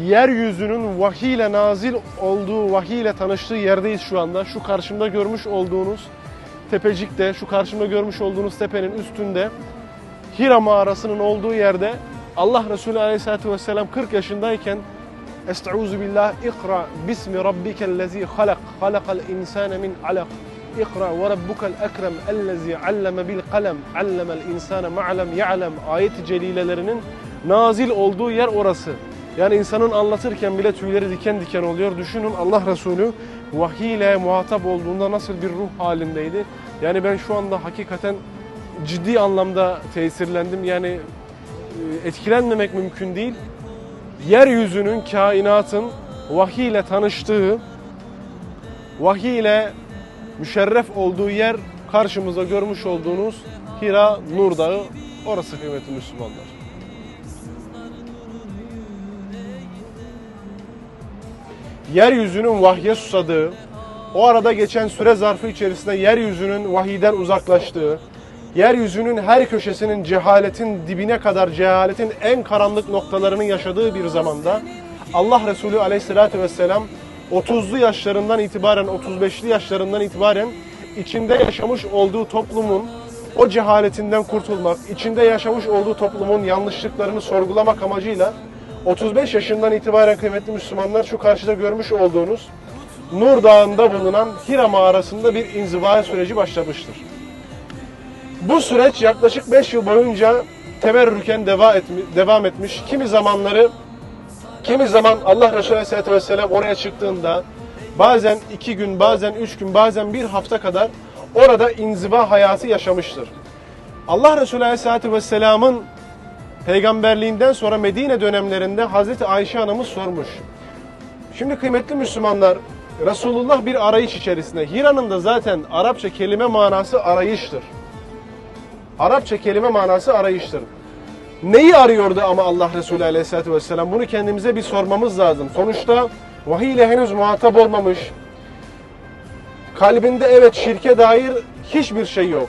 yeryüzünün vahiy ile nazil olduğu, vahiy ile tanıştığı yerdeyiz şu anda. Şu karşımda görmüş olduğunuz tepecikte, şu karşımda görmüş olduğunuz tepenin üstünde Hira mağarasının olduğu yerde Allah Resulü Aleyhisselatü Vesselam 40 yaşındayken Estaizu billah ikra bismi rabbikellezi halak halakal insane min alak ikra ve rabbukel ekrem ellezi alleme bil kalem allemel insane ma'lem ya'lem ayet-i celilelerinin nazil olduğu yer orası. Yani insanın anlatırken bile tüyleri diken diken oluyor. Düşünün Allah Resulü vahiy ile muhatap olduğunda nasıl bir ruh halindeydi. Yani ben şu anda hakikaten ciddi anlamda tesirlendim. Yani e, etkilenmemek mümkün değil. Yeryüzünün, kainatın vahiy ile tanıştığı, vahiy ile müşerref olduğu yer karşımızda görmüş olduğunuz Hira Nur Dağı. Orası kıymetli Müslümanlar. Yeryüzünün vahye susadığı, o arada geçen süre zarfı içerisinde yeryüzünün vahiyden uzaklaştığı, yeryüzünün her köşesinin cehaletin dibine kadar cehaletin en karanlık noktalarını yaşadığı bir zamanda Allah Resulü aleyhissalatü vesselam 30'lu yaşlarından itibaren 35'li yaşlarından itibaren içinde yaşamış olduğu toplumun o cehaletinden kurtulmak, içinde yaşamış olduğu toplumun yanlışlıklarını sorgulamak amacıyla 35 yaşından itibaren kıymetli Müslümanlar şu karşıda görmüş olduğunuz Nur Dağı'nda bulunan Hira mağarasında bir inziva süreci başlamıştır. Bu süreç yaklaşık 5 yıl boyunca teberrüken devam etmiş. Kimi zamanları, kimi zaman Allah Resulü Aleyhisselatü Vesselam oraya çıktığında bazen 2 gün, bazen 3 gün, bazen bir hafta kadar orada inziva hayatı yaşamıştır. Allah Resulü Aleyhisselatü Vesselam'ın peygamberliğinden sonra Medine dönemlerinde Hazreti Ayşe Hanım'ı sormuş. Şimdi kıymetli Müslümanlar, Resulullah bir arayış içerisinde. Hira'nın da zaten Arapça kelime manası arayıştır. Arapça kelime manası arayıştır. Neyi arıyordu ama Allah Resulü Aleyhisselatü Vesselam? Bunu kendimize bir sormamız lazım. Sonuçta vahiy ile henüz muhatap olmamış. Kalbinde evet şirke dair hiçbir şey yok.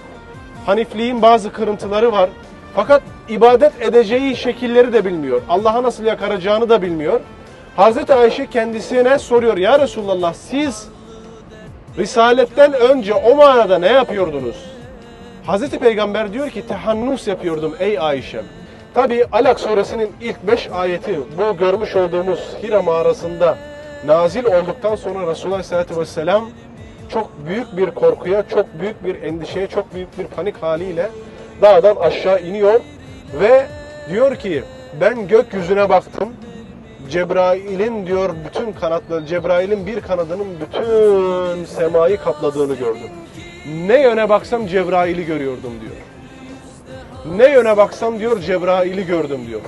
Hanifliğin bazı kırıntıları var. Fakat ibadet edeceği şekilleri de bilmiyor. Allah'a nasıl yakaracağını da bilmiyor. Hazreti Ayşe kendisine soruyor. Ya Resulallah siz Risaletten önce o manada ne yapıyordunuz? Hazreti Peygamber diyor ki tehannus yapıyordum ey Ayşe. Tabi Alak suresinin ilk 5 ayeti bu görmüş olduğumuz Hira mağarasında nazil olduktan sonra Resulullah Aleyhisselatü Vesselam çok büyük bir korkuya, çok büyük bir endişeye, çok büyük bir panik haliyle dağdan aşağı iniyor ve diyor ki ben gökyüzüne baktım. Cebrail'in diyor bütün kanatları, Cebrail'in bir kanadının bütün semayı kapladığını gördüm. Ne yöne baksam Cebrail'i görüyordum diyor. Ne yöne baksam diyor Cebrail'i gördüm diyor.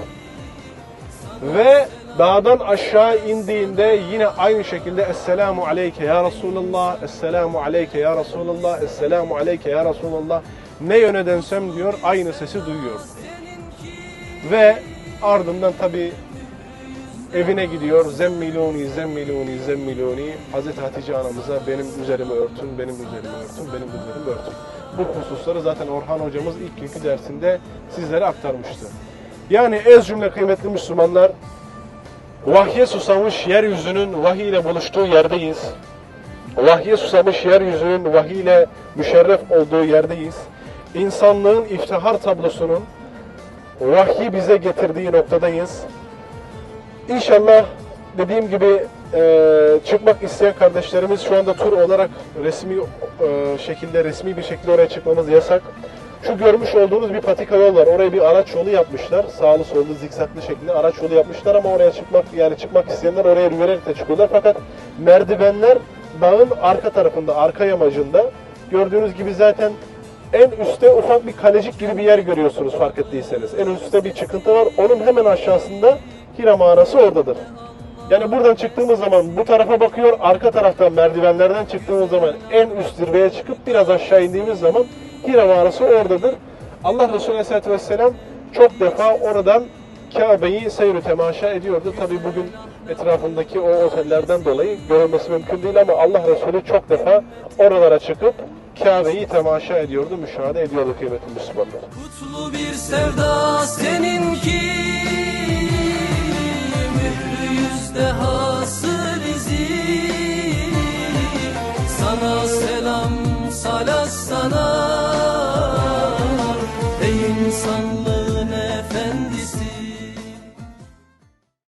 Ve dağdan aşağı indiğinde yine aynı şekilde Esselamu aleyke ya Resulallah, Esselamu aleyke ya Resulallah, Esselamu aleyke ya Resulallah. Ne yöne dönsem diyor aynı sesi duyuyor. Ve ardından tabi evine gidiyor. Zemmiluni, zemmiluni, zemmiluni. Hazreti Hatice anamıza benim üzerimi örtün, benim üzerimi örtün, benim üzerimi örtün. Bu hususları zaten Orhan hocamız ilk günkü dersinde sizlere aktarmıştı. Yani ez cümle kıymetli Müslümanlar, vahye susamış yeryüzünün vahiy ile buluştuğu yerdeyiz. Vahye susamış yeryüzünün vahiy ile müşerref olduğu yerdeyiz. İnsanlığın iftihar tablosunun vahyi bize getirdiği noktadayız. İnşallah dediğim gibi e, çıkmak isteyen kardeşlerimiz şu anda tur olarak resmi e, şekilde resmi bir şekilde oraya çıkmamız yasak. Şu görmüş olduğunuz bir patika yol var. Oraya bir araç yolu yapmışlar. Sağlı sollu zikzaklı şekilde araç yolu yapmışlar ama oraya çıkmak yani çıkmak isteyenler oraya yürüyerek de çıkıyorlar. Fakat merdivenler dağın arka tarafında, arka yamacında. Gördüğünüz gibi zaten en üstte ufak bir kalecik gibi bir yer görüyorsunuz fark ettiyseniz. En üstte bir çıkıntı var. Onun hemen aşağısında Hira mağarası oradadır. Yani buradan çıktığımız zaman bu tarafa bakıyor, arka taraftan merdivenlerden çıktığımız zaman en üst zirveye çıkıp biraz aşağı indiğimiz zaman Hira mağarası oradadır. Allah Resulü Aleyhisselatü Vesselam çok defa oradan Kabe'yi seyir temaşa ediyordu. Tabi bugün etrafındaki o otellerden dolayı görülmesi mümkün değil ama Allah Resulü çok defa oralara çıkıp Kabe'yi temaşa ediyordu, müşahede ediyordu kıymetli Müslümanlar. Kutlu bir sevda seninki. Mührü işte hasıl izi Sana selam salat sana